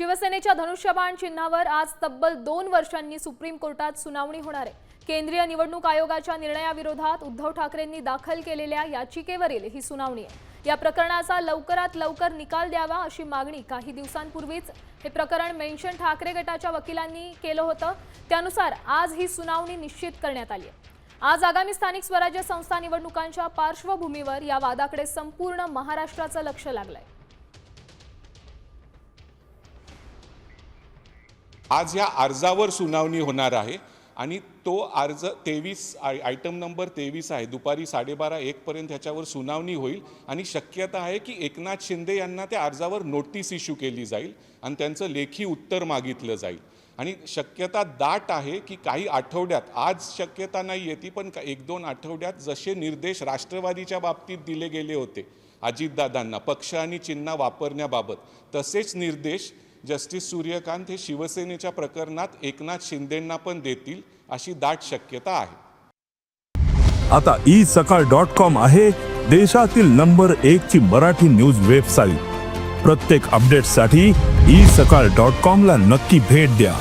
शिवसेनेच्या धनुष्यबाण चिन्हावर आज तब्बल दोन वर्षांनी सुप्रीम कोर्टात सुनावणी होणार आहे. केंद्रीय निवडणूक आयोगाच्या निर्णयाविरोधात उद्धव ठाकरेंनी दाखल केलेल्या याचिकेवरील ही सुनावणी आहे. या प्रकरणाचा लवकरात लवकर निकाल द्यावा अशी मागणी काही दिवसांपूर्वीच हे प्रकरण मेन्शन ठाकरे गटाच्या वकिलांनी केलं होतं. त्यानुसार आज ही सुनावणी निश्चित करण्यात आली आहे. आज आगामी स्थानिक स्वराज्य संस्था निवडणुकांच्या पार्श्वभूमीवर या वादाकडे संपूर्ण महाराष्ट्राचं लक्ष लागलंय. आज या अर्जावर सुनावणी होणार आहे आणि तो अर्ज तेवीस आय आयटम नंबर तेवीस आहे. दुपारी साडेबारा एकपर्यंत ह्याच्यावर सुनावणी होईल आणि शक्यता आहे की एकनाथ शिंदे यांना त्या अर्जावर नोटीस इश्यू केली जाईल आणि त्यांचं लेखी उत्तर मागितलं जाईल. आणि शक्यता दाट आहे की काही आठवड्यात आज शक्यता नाही येते पण का- एक दोन आठवड्यात जसे निर्देश राष्ट्रवादीच्या बाबतीत दिले गेले होते अजितदादांना पक्ष आणि चिन्ह वापरण्याबाबत तसेच निर्देश जस्टिस सूर्यकांत हे शिवसेनेच्या प्रकरणात एकनाथ शिंदेंना पण देतील अशी दाट शक्यता आहे. आता ई सकाळ डॉट कॉम आहे देशातील नंबर एक ची मराठी न्यूज वेबसाईट. प्रत्येक अपडेटसाठी ई सकाळ डॉट कॉम ला नक्की भेट द्या.